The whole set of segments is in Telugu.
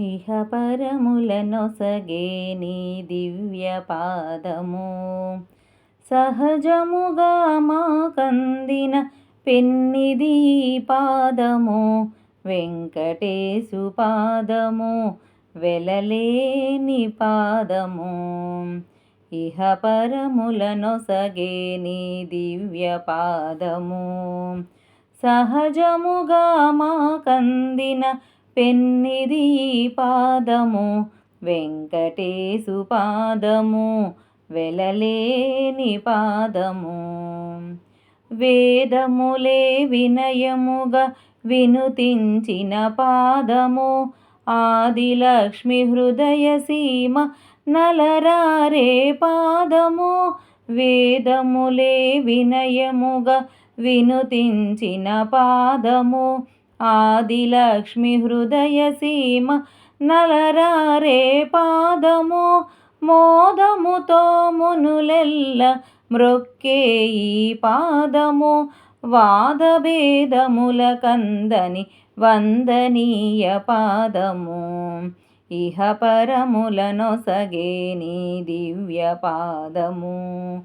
ఇహ పరములనొసగే నీ దివ్య పాదము. సహజముగా మా కందిన పెన్నిది పాదము. వెంకటేశు పాదము వెలలేని పాదము. ఇహ పరములనొసగే నీ దివ్య పాదము. సహజముగా మా కందిన పెన్నిది పాదము వెంకటేశు పాదము వెలలేని పాదము. వేదములే వినయముగా వినుతించిన పాదము ఆదిలక్ష్మి హృదయ సీమ నలరారే పాదము. వేదములే వినయముగా వినుతించిన పాదము ఆదిలక్ష్మి హృదయ సీమ నలరారే పాదము మోదముతో మునులెల్ల మ్రొక్కే ఈ పాదము. వాదభేదముల కందని వందనీయ పాదము. ఇహ పరములనొసగే నీ దివ్య పాదము.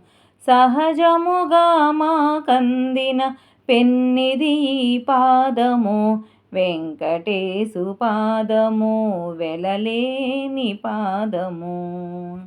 సహజముగా మా కందిన పెన్నిది పాదము వెంకటేశు పాదము వెలలేని పాదము.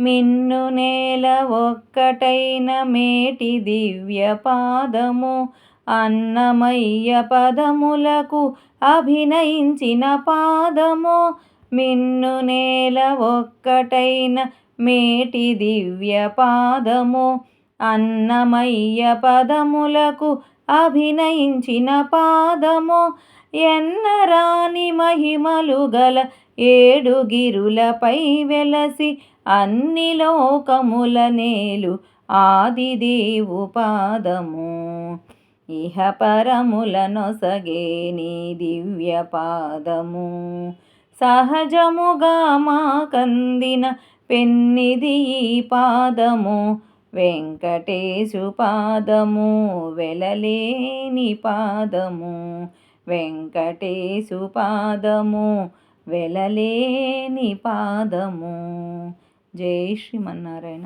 మిన్ను నేల ఒక్కటైన మేటి దివ్య పాదము అన్నమయ్య పదములకు అభినయించిన పాదము. మిన్ను నేల ఒక్కటైన మేటి దివ్య పాదము అన్నమయ్య పదములకు అభినయించిన పాదము ఎన్నరాని మహిమలు గల ఏడుగిరులపై వెలసి అన్ని లోకముల నేలు ఆదిదేవు పాదము. ఇహ పరములనొసగే నీ దివ్య పాదము. సహజముగా మా కందిన పెన్నిది పాదము. వెంకటేశు పాదము వెలలేని పాదము. వెంకటేశు పాదము వెలలేని పాదము. జై శ్రీమన్నారాయణ.